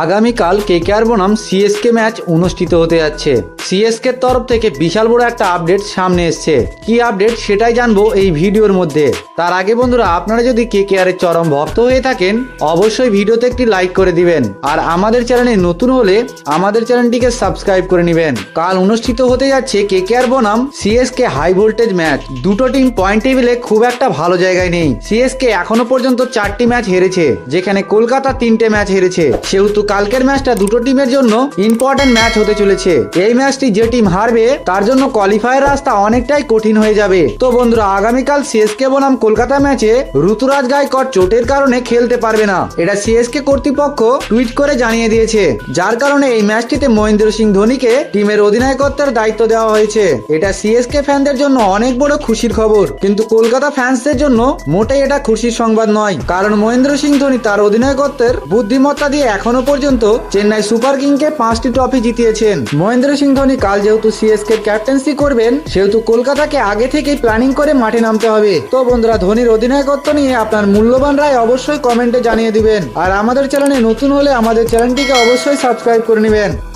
আগামীকাল কেকেআর বনাম CSK match অনুষ্ঠিত হতে যাচ্ছে। সিএসকে তরফ থেকে বিশাল বড় একটা আপডেট সামনে এসছে। কি আপডেট সেটাই জানব এই ভিডিওর মধ্যে। তার আগে বন্ধুরা, আপনারা যদি কেকেআর এর চরম ভক্ত হয়ে থাকেন, অবশ্যই ভিডিওতে একটি লাইক করে দিবেন। আর আমাদের চ্যানেলে নতুন হলে আমাদের চ্যানেলটিকে সাবস্ক্রাইব করে নেবেন। কাল অনুষ্ঠিত হতে যাচ্ছে কে কেকেআর বনাম সিএসকে হাই ভোল্টেজ ম্যাচ দুটো টিম পয়েন্ট টেবিলে খুব একটা ভালো জায়গায় নেই। সিএসকে এখনও পর্যন্ত চারটি ম্যাচ হেরেছে, যেখানে কলকাতা তিনটে ম্যাচ হেরেছে। সেহেতু কালকের ম্যাচটা দুটো টিমের জন্য ইম্পর্টেন্ট ম্যাচ হতে চলেছে। এই ম্যাচটি যে টিম হারবে, তার জন্য কোয়ালিফায়ার রাস্তা অনেকটাই কঠিন হয়ে যাবে। তো বন্ধুরা, আগামীকাল সিএসকে বনাম কলকাতা ম্যাচে ঋতুরাজ গায়কর চোটের কারণে খেলতে পারবে না। এটা সিএসকে কর্তৃপক্ষ টুইট করে জানিয়ে দিয়েছে। যার কারণে এই ম্যাচটিতে মহেন্দ্র সিং ধোনিকে টিমের অধিনায়কত্বের দায়িত্ব দেওয়া হয়েছে। এটা সিএসকে ফ্যানদের জন্য অনেক বড় খুশির খবর। কিন্তু কলকাতা ফ্যান্সদের জন্য মোটেই এটা খুশির সংবাদ নয়। কারণ মহেন্দ্র সিং ধোনি তার অধিনায়কত্বের বুদ্ধিমত্তা দিয়ে এখনও পর্যন্ত চেন্নাই সুপার কিংকে পাঁচটি ট্রফি জিতিয়েছেন। মহেন্দ্র সিং ধোনি কাল যেহেতু সিএসকে ক্যাপ্টেন্সি করবেন, সেহেতু কলকাতাকে আগে থেকেই প্ল্যানিং করে মাঠে নামতে হবে। তো বন্ধুরা, ধোনির অধিনায়কত্ব নিয়ে আপনার মূল্যবান রায় অবশ্যই কমেন্টে জানিয়ে দিবেন। আর আমাদের চ্যানেলে নতুন হলে আমাদের চ্যানেলটিকে অবশ্যই সাবস্ক্রাইব করে নেবেন।